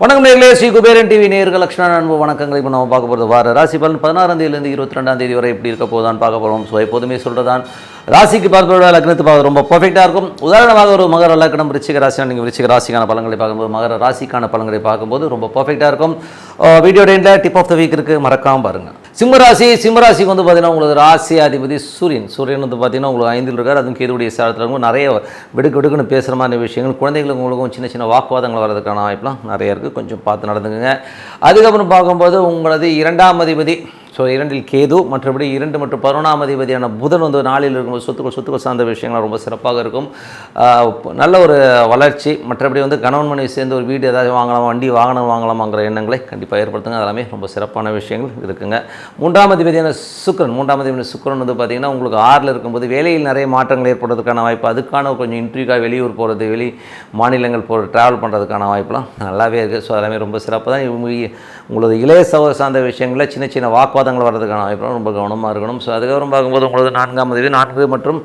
வணக்கம் நேர்களே ஸ்ரீ குபேரன் டிவி நேர்கள் லட்சுமண அன்பு வணக்கங்களை இப்போ நம்ம பார்க்க போகிறது வார ராசி பலன் பதினாறாம் தேதியிலேருந்து இருபத்தி ரெண்டாம் தேதி வரை எப்படி இருக்க போதான்னு பார்க்க போகிறோம் ஸோ எப்போதுமே சொல்கிறதான் ராசிக்கு பார்ப்பதோட லக்னத்து பார்க்க ரொம்ப பர்ஃபெக்டாக இருக்கும். உதாரணமாக ஒரு மகர லக்னம் ரிச்சிக ராசினா நீங்கள் ரிச்சிக ராசிக்கான பலன்களை பார்க்கும்போது மகர ராசிக்கான பலன்களை பார்க்கும்போது ரொம்ப பர்ஃபெக்டாக இருக்கும். வீடியோ டெயினில் டிப் ஆஃப் த வீக் இருக்குது மறக்காம பாருங்கள் சிம்மராசி சிம்மராசிக்கு வந்து பார்த்தீங்கன்னா உங்களுக்கு ராசி அதிபதி சூரியன். சூரியன் வந்து பார்த்தீங்கன்னா உங்களுக்கு ஐந்தில் இருக்கார். அதுவும் கேதுடைய சாரத்தில் இருக்கும். நிறைய விடுக்கு விடுக்குன்னு பேசுகிற மாதிரி விஷயங்கள் குழந்தைகளுக்கு உங்களுக்கும் சின்ன சின்ன வாக்குவாதங்கள் வர்றதுக்கான வாய்ப்புலாம் நிறைய இருக்குது கொஞ்சம் பார்த்து நடந்துக்குங்க. அதுக்கப்புறம் பார்க்கும்போது உங்களது இரண்டாம் அதிபதி ஸோ இரண்டில் கேது மற்றபடி இரண்டு மற்றும் பதினொன்றாம் அதிபதியான புதன் வந்து நாளில் இருக்கும்போது சொத்துக்கள் சொத்துக்கள் சார்ந்த விஷயங்கள் ரொம்ப சிறப்பாக இருக்கும். நல்ல ஒரு வளர்ச்சி மற்றபடி வந்து கணவன் மனைவி சேர்ந்து ஒரு வீடு ஏதாவது வாங்கலாம் வண்டி வாகனம் வாங்கலாமாங்கிற எண்ணங்களை கண்டிப்பாக ஏற்படுத்துங்க. அதெல்லாமே ரொம்ப சிறப்பான விஷயங்கள் இருக்குங்க. மூன்றாம் அதிபதியான சுக்கரன் மூன்றாம் அதிபதியான சுக்கரன் வந்து பார்த்திங்கன்னா உங்களுக்கு ஆறில் இருக்கும்போது வேலையில் நிறைய மாற்றங்கள் ஏற்படுறதுக்கான வாய்ப்பு அதுக்கான கொஞ்சம் இன்ட்ரியூக்காக வெளியூர் போகிறது வெளி மாநிலங்கள் போகிற ட்ராவல் பண்ணுறதுக்கான வாய்ப்புலாம் நல்லாவே இருக்குது ஸோ அதெல்லாமே ரொம்ப சிறப்பு தான். இவங்க- உங்களது இளைய சவர் சார்ந்த விஷயங்களில் சின்ன சின்ன வாக்குவாதம் வாக்குவாதங்கள் வர்றதுக்கான வாய்ப்பு ரொம்ப கவனமாக இருக்கணும். ஸோ அதுக்கப்புறம் பார்க்கும்போது உங்களது நான்காம் அதிபதி நான்கு மற்றும்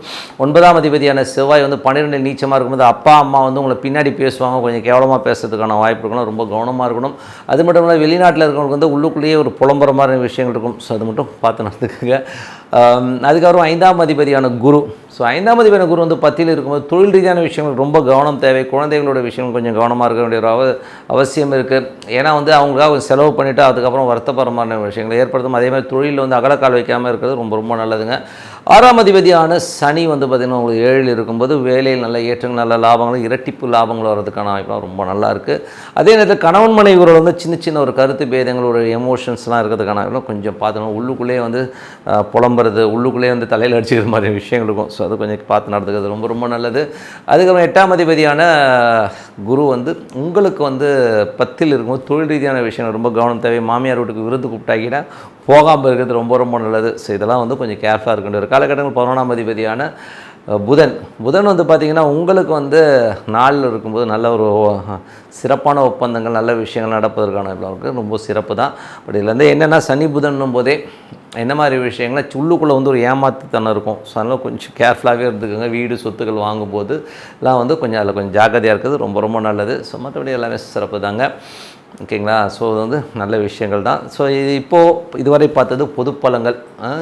ஒன்பதாம் அதிபதியான செவ்வாய் வந்து பன்னிரெண்டு நீச்சமாக இருக்கும்போது அப்பா அம்மா வந்து உங்களை பின்னாடி பேசுவாங்க. கொஞ்சம் கேவலமாக பேசுறதுக்கான வாய்ப்பு இருக்கணும் ரொம்ப கவனமாக இருக்கணும். அது மட்டும் இல்லை வெளிநாட்டில் இருக்கிறவங்களுக்கு வந்து உள்ளுக்குள்ளேயே ஒரு புலம்புற மாதிரி விஷயங்கள் இருக்கும். ஸோ அது மட்டும் பார்த்து நடந்துக்குங்க. அதுக்கப்புறம் ஐந்தாம் அதிபதியான குரு. ஸோ ஐந்தாம் அதிபதியான குரு வந்து பத்தியில் இருக்கும்போது தொழில் ரீதியான விஷயங்கள் ரொம்ப கவனம் தேவை. குழந்தைகளோட விஷயங்கள் கொஞ்சம் கவனமாக இருக்க வேண்டிய ஒரு அவ அவசியம் இருக்குது ஏன்னா வந்து அவங்களுக்காக செலவு பண்ணிவிட்டு அதுக்கப்புறம் வருத்தப்பரமான விஷயங்களை ஏற்படுத்தும். அதே மாதிரி தொழிலில் வந்து அகலக்கால் வைக்காமல் இருக்கிறது ரொம்ப ரொம்ப நல்லதுங்க. ஆறாம் அதிபதியான சனி வந்து பார்த்திங்கன்னா உங்களுக்கு ஏழில் இருக்கும்போது வேலையில் நல்ல ஏற்றங்கள் நல்ல லாபங்களும் இரட்டிப்பு லாபங்கள் வர்றதுக்கான வாய்ப்புலாம் ரொம்ப நல்லா இருக்குது அதே நேரத்தில் கணவன் மனைவிகளோட வந்து சின்ன சின்ன ஒரு கருத்து பேதங்கள் ஒரு எமோஷன்ஸ்லாம் இருக்கிறதுக்கான வாய்ப்புலாம் கொஞ்சம் பார்த்துக்கணும். உள்ளுக்குள்ளேயே வந்து புலம்புறது உள்ளுக்குள்ளேயே வந்து தலையில் அடிச்சுக்கிற மாதிரி விஷயங்கள் இருக்கும். ஸோ அது கொஞ்சம் பார்த்து நடந்துக்கிறது ரொம்ப ரொம்ப நல்லது. அதுக்கப்புறம் எட்டாம் அதிபதியான குரு வந்து உங்களுக்கு வந்து பத்தில் இருக்கும்போது தொழில் ரீதியான விஷயங்கள் ரொம்ப கவனம் தேவை. மாமியார் வீட்டுக்கு விருது கூப்பிட்டாக்கினா போகாமல் இருக்கிறது ரொம்ப ரொம்ப நல்லது. ஸோ இதெல்லாம் வந்து கொஞ்சம் கேர்ஃபுல்லாக இருக்கின்ற ஒரு காலகட்டங்கள் பதினொன்றாம் அதிபதியான புதன். புதன் வந்து பார்த்திங்கன்னா உங்களுக்கு வந்து நாளில் இருக்கும்போது நல்ல ஒரு சிறப்பான ஒப்பந்தங்கள் நல்ல விஷயங்கள் நடப்பதற்கான இதெல்லாம் இருக்குது ரொம்ப சிறப்பு தான். பட் இதில் வந்து என்னென்னா சனி புதன்னும் போதே என்ன மாதிரி விஷயங்கள்னா சுள்ளுக்குள்ளே வந்து ஒரு ஏமாத்துத்தனம் இருக்கும். ஸோ அதனால் கொஞ்சம் கேர்ஃபுல்லாகவே இருந்துக்கோங்க. வீடு சொத்துக்கள் வாங்கும்போது எல்லாம் வந்து கொஞ்சம் அதில் கொஞ்சம் ஜாக்கிரதையாக இருக்கிறது ரொம்ப ரொம்ப நல்லது. ஸோ மற்றபடி எல்லாமே சிறப்பு தாங்க. ஓகேங்களா? ஸோ இது வந்து நல்ல விஷயங்கள் தான். ஸோ இது இப்போது இதுவரை பார்த்தது பொது பலங்கள்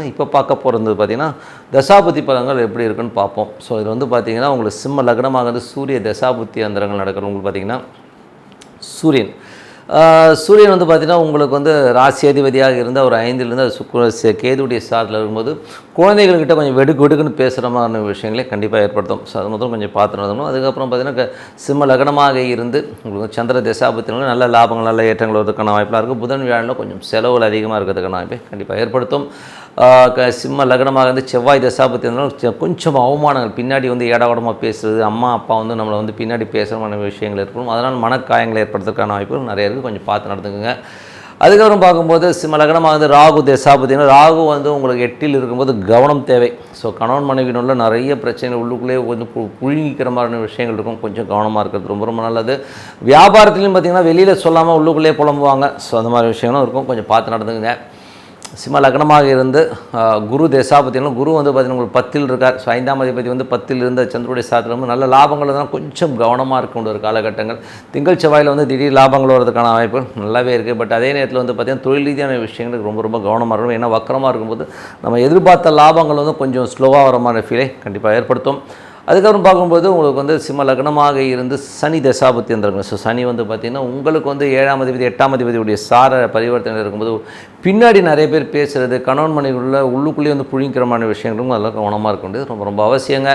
இப்போ பார்க்க போகிறது பார்த்திங்கன்னா தசாபுத்தி பலங்கள் எப்படி இருக்குன்னு பார்ப்போம். ஸோ இது வந்து பார்த்திங்கன்னா உங்களுக்கு சிம்ம லக்னமாக வந்து சூரிய தசாபுத்தி அந்தரங்கள் நடக்கிறவங்களுக்கு பார்த்திங்கன்னா சூரியன். சூரியன் வந்து பார்த்திங்கன்னா உங்களுக்கு வந்து ராசி அதிபதியாக இருந்தால் ஒரு ஐந்துலேருந்து அது சுக்குர கேதுடைய கேதுவுடைய சாரத்தில் இருக்கும்போது குழந்தைகள்கிட்ட கொஞ்சம் வெடுக்கு வெடுக்குன்னு பேசுகிற மாதிரி விஷயங்களே கண்டிப்பாக ஏற்படுத்தும். ஸோ அது முதல்ல கொஞ்சம் பார்த்து நடந்தணும் அதுக்கப்புறம் பார்த்திங்கன்னா சிம்ம லக்னமாக இருந்து உங்களுக்கு சந்திர தசாபத்தினால நல்ல லாபங்கள் நல்ல ஏற்றங்கள் வருவதற்கான வாய்ப்பெலாம் இருக்குது புதன் வியாழனில் கொஞ்சம் செலவுகள் அதிகமாக இருக்கிறதுக்கான வாய்ப்பை கண்டிப்பாக ஏற்படுத்தும். சிம்ம லக்னமாக இருந்து செவ்வாய் தசாபத்தி இருந்தாலும் கொஞ்சம் அவமானங்கள். பின்னாடி வந்து ஏடாவடமாக பேசுறது அம்மா அப்பா வந்து நம்மளை வந்து பின்னாடி பேசுகிற மாதிரி விஷயங்கள் ஏற்படும். அதனால் மனக்காயங்கள் ஏற்படுறதுக்கான வாய்ப்புகள் நிறைய இருக்குது. கொஞ்சம் பார்த்து நடந்துக்குங்க. அதுக்கப்புறம் பார்க்கும்போது சிம்ம லக்னமாக வந்து ராகு தசாபத்தினா ராகு வந்து உங்களுக்கு எட்டில் இருக்கும்போது கவனம் தேவை. ஸோ கணவன் மனைவினுள்ள நிறைய பிரச்சனைகள் உள்ளுக்குள்ளேயே வந்து புழுங்கிக்கிற மாதிரியான விஷயங்கள் இருக்கும். கொஞ்சம் கவனமாக இருக்கிறது ரொம்ப ரொம்ப நல்லது. வியாபாரத்துலையும் பார்த்தீங்கன்னா வெளியில் சொல்லாமல் உள்ளுக்குள்ளேயே புலம்புவாங்க. ஸோ அந்த மாதிரி விஷயங்களும் இருக்கும். கொஞ்சம் பார்த்து நடந்துக்குங்க. சிம்ம லக்னமாக இருந்து குரு குரு தசாபத்தினும் குரு வந்து பார்த்தீங்கன்னா உங்களுக்கு பத்தில் இருக்கார். ஸோ ஐந்தாம் அதிபதி வந்து பத்தில் இருந்த சந்திரனுடைய சாத்திரம் வந்து நல்ல லாபங்கள் தான் கொஞ்சம் கவனமாக இருக்க ஒரு காலகட்டங்கள். திங்கள் செவ்வாயில் வந்து திடீர் லாபங்கள் வரதுக்கான வாய்ப்பு நல்லாவே இருக்குது பட் அதே நேரத்தில் வந்து பார்த்திங்கன்னா தொழில் ரீதியான விஷயங்களுக்கு ரொம்ப ரொம்ப கவனமாக இருக்கும் ஏன்னா வக்கரமாக இருக்கும்போது நம்ம எதிர்பார்த்த லாபங்கள் வந்து கொஞ்சம் ஸ்லோவாக வர மாதிரி ஃபீலை கண்டிப்பாக ஏற்படுத்தும். அதுக்கப்புறம் பார்க்கும்போது உங்களுக்கு வந்து சிம்ம லக்னமாக இருந்து சனி தசாபத்தி இருந்திருக்கும் ஸோ சனி வந்து பார்த்திங்கன்னா உங்களுக்கு வந்து ஏழாம் அதிபதி எட்டாம் அதிபதியுடைய சார பரிவர்த்தனை இருக்கும்போது பின்னாடி நிறைய பேர் பேசுகிறது கணவன் மனைவிக்குள்ள உள்ளுக்குள்ளேயே வந்து புழிங்கிறமான விஷயங்களும் அதெல்லாம் கவனமாக இருக்க வேண்டியது. ரொம்ப ரொம்ப அவசியங்க.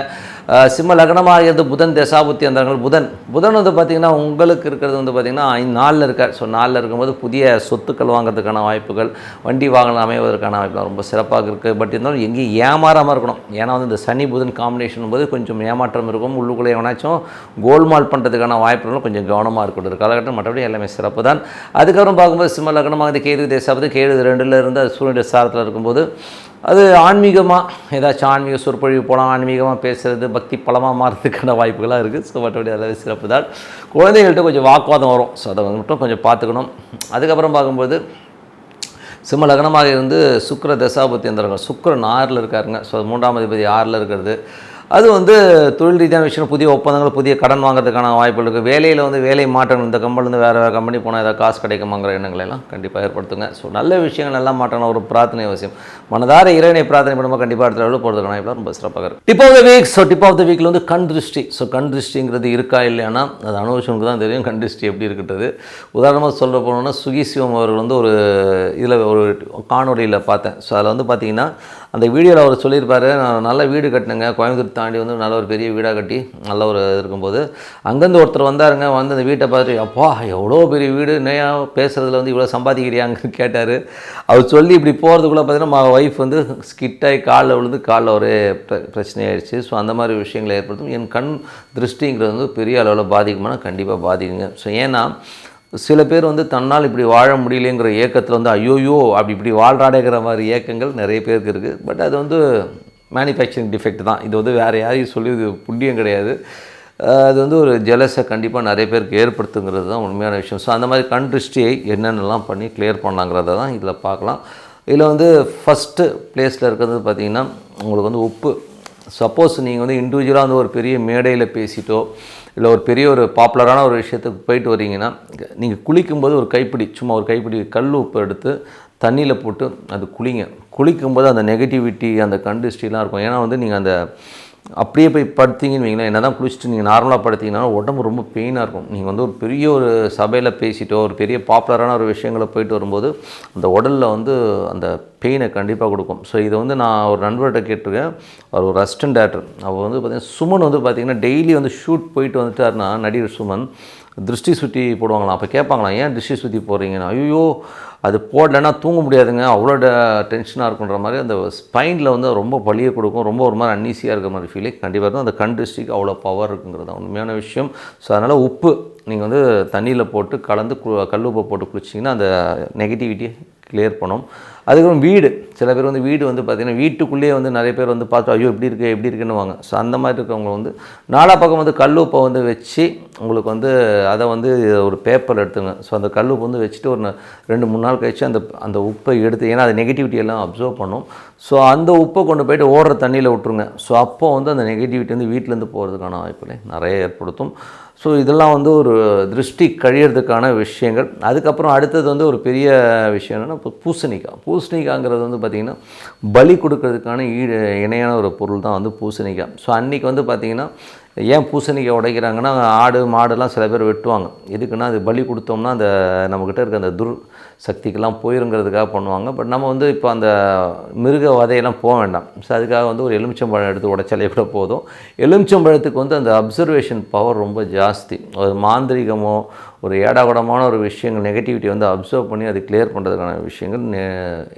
சிம்ம லக்னமாக இருந்து புதன் தசாபுத்தி அந்தங்கள் புதன் புதன் வந்து பார்த்திங்கன்னா உங்களுக்கு இருக்கிறது வந்து பார்த்திங்கன்னா ஐந்து நாளில் இருக்கார். ஸோ நாளில் இருக்கும்போது புதிய சொத்துக்கள் வாங்குறதுக்கான வாய்ப்புகள் வண்டி வாகனம் அமைவதற்கான வாய்ப்புகள் ரொம்ப சிறப்பாக இருக்குது பட் இருந்தாலும் எங்கேயும் ஏமாறாமல் இருக்கணும். ஏன்னா வந்து இந்த சனி புதன் காம்பினேஷன் போது கொஞ்சம் ஏமாற்றம் இருக்கும். உள்ளுக்குள்ளே எவனாச்சும் கோல்மால் பண்ணுறதுக்கான வாய்ப்புகளும் கொஞ்சம் கவனமாக இருக்கணும். ஒரு காலகட்டம் மற்றபடி எல்லாமே சிறப்பு தான். அதுக்கப்புறம் பார்க்கும்போது சிம்ம லக்னமாக இந்த கேது தேசாபத்து கேது ரெண்டில் இருந்து அது சூரியனுடைய சாரத்தில் இருக்கும்போது அது ஆன்மீகமாக ஏதாச்சும் ஆன்மீக சொற்பொழிவு போகலாம் ஆன்மீகமாக பேசுகிறது பக்தி பலமாக மாறதுக்கான வாய்ப்புகளாக இருக்குது ஸோ மற்றபடி எல்லாமே சிறப்பு தான். குழந்தைகள்கிட்ட கொஞ்சம் வாக்குவாதம் வரும். ஸோ அதை மட்டும் கொஞ்சம் பார்த்துக்கணும். அதுக்கப்புறம் பார்க்கும்போது சிம்ம லக்னமாக இருந்து சுக்கர தசாபத்தி எந்திரங்கள் சுக்கரன் ஆறில் இருக்காருங்க. ஸோ மூன்றாம் அதிபதி ஆறில் இருக்கிறது. அது வந்து தொழில் ரீதியான விஷயம் புதிய ஒப்பந்தங்கள் புதிய கடன் வாங்குறதுக்கான வாய்ப்புகள் இருக்குது வேலையில் வந்து வேலை மாற்றங்கள் இந்த கம்பெனிலேருந்து வேறு வேறு கம்பெனி போனால் ஏதாவது காசு கிடைக்குமாங்கிற எண்ணங்களை எல்லாம் கண்டிப்பாக ஏற்படுத்துங்க. ஸோ நல்ல விஷயங்கள் எல்லாம் மாற்றணும் ஒரு பிரார்த்தனை அவசியம். மனதார இறைவனை பிரார்த்தனை பண்ணும்போது கண்டிப்பாக அடுத்த லெவலில் போகிறதுக்கான வாய்ப்பு ரொம்ப சிறப்பாக இருக்கும் tip of the week so tip of the வீக்கில் வந்து கண் திருஷ்டி. ஸோ கண் திருஷ்டிங்கிறது இருக்கா இல்லையானா அது அனுபவிச்சவனுக்கு தான் தெரியும். கண் திருஷ்டி எப்படி இருக்கிறது உதாரணமாக சொல்ல போனோம்னா சுகி சிவம் அவர்கள் வந்து ஒரு இதில் ஒரு காணொலியில் பார்த்தேன். ஸோ அதில் வந்து பார்த்தீங்கன்னா அந்த வீடியோவில் அவர் சொல்லியிருப்பாரு நான் நல்ல வீடு கட்டினேங்க. கோயம்புத்தூர் தாண்டி வந்து நல்ல ஒரு பெரிய வீடாக கட்டி நல்ல ஒரு இருக்கும்போது அங்கேருந்து ஒருத்தர் வந்தாருங்க. வந்து அந்த வீட்டை பார்த்துட்டு அப்பா எவ்வளோ பெரிய வீடு? நேயா பேசுகிறதுல வந்து இவ்வளோ சம்பாதிக்கிறியாங்கன்னு கேட்டார் அவர் சொல்லி இப்படி போகிறதுக்குள்ளே பார்த்தீங்கன்னா ஒய்ஃப் வந்து ஸ்கிட்டாகி காலில் விழுந்து காலில் ஒரே பிரச்சனையாயிடுச்சு. ஸோ அந்த மாதிரி விஷயங்களை ஏற்படுத்தும். என் கண் திருஷ்டிங்கிறது வந்து பெரிய அளவில் பாதிக்குமானா கண்டிப்பாக பாதிக்குங்க. ஸோ ஏன்னா சில பேர் வந்து தன்னால் இப்படி வாழ முடியலைங்கிற ஏக்கத்தில் வந்து ஐயோயோ அப்படி இப்படி வாழ்றாடேங்கிற மாதிரி ஏக்கங்கள் நிறைய பேருக்கு இருக்குது பட் அது வந்து மேனுஃபேக்சரிங் டிஃபெக்ட் தான். இது வந்து வேறு யாரையும் சொல்லி இது புண்ணியம் கிடையாது. அது வந்து ஒரு ஜெலஸை கண்டிப்பாக நிறைய பேருக்கு ஏற்படுத்துங்கிறது தான் உண்மையான விஷயம். ஸோ அந்த மாதிரி கண் திருஷ்டியை என்னென்னலாம் பண்ணி கிளியர் பண்ணலாங்கிறத தான் இதில் பார்க்கலாம். இதில் வந்து ஃபஸ்ட்டு பிளேஸில் இருக்கிறது பார்த்திங்கன்னா உங்களுக்கு வந்து உப்பு. சப்போஸ் நீங்கள் வந்து இண்டிவிஜுவலாக வந்து ஒரு பெரிய மேடையில் பேசிட்டோ இல்லை ஒரு பெரிய ஒரு பாப்புலரான ஒரு விஷயத்துக்கு போயிட்டு வரீங்கன்னா நீங்கள் குளிக்கும்போது ஒரு கைப்பிடி சும்மா ஒரு கைப்பிடி கல் உப்பு எடுத்து தண்ணியில் போட்டு அது குளிங்க. குளிக்கும்போது அந்த நெகட்டிவிட்டி அந்த கண்டிஸ்ட்ரிலாம் இருக்கும். ஏன்னா வந்து நீங்கள் அந்த அப்படியே போய் படுத்தீங்கன்னு வைங்களேன் என்ன தான் குளிச்சுட்டு நீங்கள் நார்மலாக படுத்தீங்கன்னா உடம்பு ரொம்ப பெயினாக இருக்கும். நீங்கள் வந்து ஒரு பெரிய ஒரு சபையில் பேசிட்டோ ஒரு பெரிய பாப்புலரான ஒரு விஷயங்களை போயிட்டு வரும்போது அந்த உடலில் வந்து அந்த பெயினை கண்டிப்பாக கொடுக்கும். ஸோ இதை வந்து நான் ஒரு நண்பர்கிட்ட கேட்டிருக்கேன். அவர் ஒரு அசிஸ்டன்ட் டேரக்டர் அவர் வந்து பார்த்திங்கன்னா சுமன் வந்து பார்த்தீங்கன்னா டெய்லி வந்து ஷூட் போயிட்டு வந்துட்டாருன்னா நடிகர் சுமன் திருஷ்டி சுற்றி போடுவாங்களாம். அப்போ கேட்பாங்களாம் ஏன் திருஷ்டி சுற்றி போடுறீங்கன்னு? ஐயோ அது போடலைன்னா தூங்க முடியாதுங்க. அவ்வளோ டென்ஷனாக இருக்குன்ற மாதிரி அந்த ஸ்பைனில் வந்து ரொம்ப பழிய கொடுக்கும். ரொம்ப ஒரு மாதிரி அன்னீசியாக இருக்கிற மாதிரி ஃபீலிங் கண்டிப்பாக இருக்கும் அந்த கண் டிஸ்ட்ரிக் அவ்வளோ பவர் இருக்குங்கிறது தான் உண்மையான விஷயம். ஸோ அதனால் உப்பு நீங்கள் வந்து தண்ணியில் போட்டு கலந்து கல் உப்பை போட்டு குளிச்சிங்கன்னா அந்த நெகட்டிவிட்டியை கிளியர் பண்ணோம். அதுக்கப்புறம் வீடு. சில பேர் வந்து வீடு வந்து பார்த்திங்கன்னா வீட்டுக்குள்ளேயே வந்து நிறைய பேர் வந்து பார்த்து ஐயோ இப்படி இருக்குது எப்படி இருக்குன்னு வாங்க ஸோ அந்த மாதிரி இருக்கவங்க வந்து நாலா பக்கம் வந்து கல்லுப்பை வந்து வச்சு உங்களுக்கு வந்து அதை வந்து ஒரு பேப்பர் எடுத்துங்க. ஸோ அந்த கல்லுப்பு வந்து வச்சுட்டு ஒரு ரெண்டு மூணு நாள் கழிச்சு அந்த அந்த உப்பை எடுத்து ஏன்னா அது நெகட்டிவிட்டி எல்லாம் அப்சர்வ் பண்ணும். ஸோ அந்த உப்பை கொண்டு போயிட்டு ஓடுற தண்ணியில் விட்டுருங்க. ஸோ அப்போ வந்து அந்த நெகட்டிவிட்டி வந்து வீட்டிலேருந்து போகிறதுக்கான வாய்ப்புகளை நிறைய ஏற்படுத்தும். ஸோ இதெல்லாம் வந்து ஒரு திருஷ்டி கழியறதுக்கான விஷயங்கள். அதுக்கப்புறம் அடுத்தது வந்து ஒரு பெரிய விஷயம் என்னென்னா இப்போ பூசணிக்காய் பூசணிக்காய்ங்கிறது வந்து பார்த்திங்கன்னா பலி கொடுக்கறதுக்கான ஈடு இணையான ஒரு பொருள் தான் வந்து பூசணிக்காய் ஸோ அன்றைக்கி வந்து பார்த்திங்கன்னா ஏன் பூசணிக்காய் உடைக்கிறாங்கன்னா ஆடு மாடுலாம் சில பேர் வெட்டுவாங்க. எதுக்குன்னா அது பலி கொடுத்தோம்னா அந்த நம்மக்கிட்ட இருக்க அந்த துர் சக்திக்கெல்லாம் போயிருங்கிறதுக்காக பண்ணுவாங்க. பட் நம்ம வந்து இப்போ அந்த மிருக வதையெல்லாம் போக வேண்டாம். ஸோ அதுக்காக வந்து ஒரு எலுமிச்சம்பழம் எடுத்து உடைச்சாலே கூட போதும். எலுமிச்சம்பழத்துக்கு வந்து அந்த அப்சர்வேஷன் பவர் ரொம்ப ஜாஸ்தி. ஒரு மாந்திரிகமோ ஒரு ஏடாகுடமான ஒரு விஷயங்கள் நெகட்டிவிட்டி வந்து அப்சர்வ் பண்ணி அது கிளியர் பண்ணுறதுக்கான விஷயங்கள்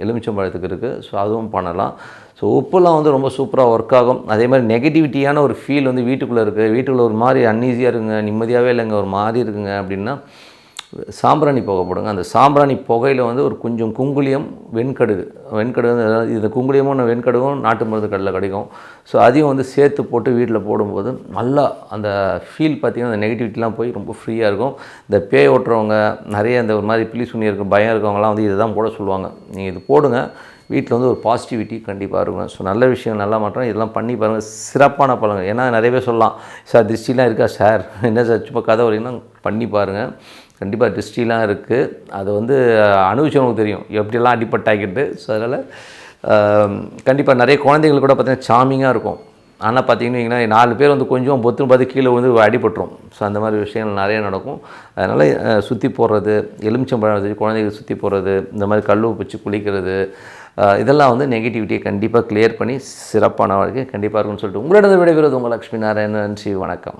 எலுமிச்சம்பழத்துக்கு இருக்குது ஸோ அதுவும் பண்ணலாம். ஸோ உப்புலாம் வந்து ரொம்ப சூப்பராக ஒர்க் ஆகும். அதே மாதிரி நெகட்டிவிட்டியான ஒரு ஃபீல் வந்து வீட்டுக்குள்ளே இருக்குது வீட்டுக்குள்ளே ஒரு மாதிரி அன்ஈஸியாக இருக்குங்க நிம்மதியாகவே இல்லைங்க ஒரு மாதிரி இருக்குங்க அப்படின்னா சாம்பிராணி புகை போடுங்க. அந்த சாம்பிராணி புகையில் வந்து ஒரு கொஞ்சம் குங்குளியம் வெண்கடுகு. வெண்கடுகு வந்து அதாவது இது குங்குளியமும் வெண்கடுகும் நாட்டு மருந்து கடலில் கிடைக்கும். ஸோ அதையும் வந்து சேர்த்து போட்டு வீட்டில் போடும்போது நல்லா அந்த ஃபீல் பார்த்திங்கன்னா அந்த நெகட்டிவிட்டிலாம் போய் ரொம்ப ஃப்ரீயாக இருக்கும். இந்த பேய் ஓட்டுறவங்க நிறைய இந்த ஒரு மாதிரி பிளி சுனி இருக்க பயம் இருக்கவங்கலாம் வந்து இதை தான் போட சொல்லுவாங்க. நீங்கள் இது போடுங்க. வீட்டில் வந்து ஒரு பாசிட்டிவிட்டி கண்டிப்பாக இருக்கும். ஸோ நல்ல விஷயம் நல்லா மாற்றம். இதெல்லாம் பண்ணி பாருங்கள் சிறப்பான பலன்கள். ஏன்னா நிறைய பேர் சொல்லலாம் சார் திருஷ்டிலாம் இருக்கா சார்? என்ன சார் சும்மா கதை வரீங்கன்னா பண்ணி பாருங்கள் கண்டிப்பாக திருஷ்டிலாம் இருக்குது அது வந்து அனுபவிச்சவங்களுக்கு தெரியும். எப்படியெல்லாம் அடிப்பட்டாகிட்டு ஸோ அதனால் கண்டிப்பாக நிறைய குழந்தைகள் கூட பார்த்திங்கன்னா சாமிங்காக இருக்கும். ஆனால் பார்த்தீங்கன்னா நாலு பேர் வந்து கொஞ்சம் பொத்துன்னு பார்த்து கீழே வந்து அடிபட்டுரும். ஸோ அந்த மாதிரி விஷயங்கள் நிறைய நடக்கும். அதனால் சுற்றி போடுறது எலுமிச்சம்பழம் வச்சு குழந்தைகள் சுற்றி போடுறது இந்த மாதிரி கல் வச்சு குளிக்கிறது இதெல்லாம் வந்து நெகட்டிவிட்டியை கண்டிப்பாக கிளியர் பண்ணி சிறப்பான வாழ்க்கை கண்டிப்பாக இருக்கும்னு சொல்லிட்டு உங்களிடம் விடைபெறுவது உங்கள் லக்ஷ்மி நாராயணன். நன்றி வணக்கம்.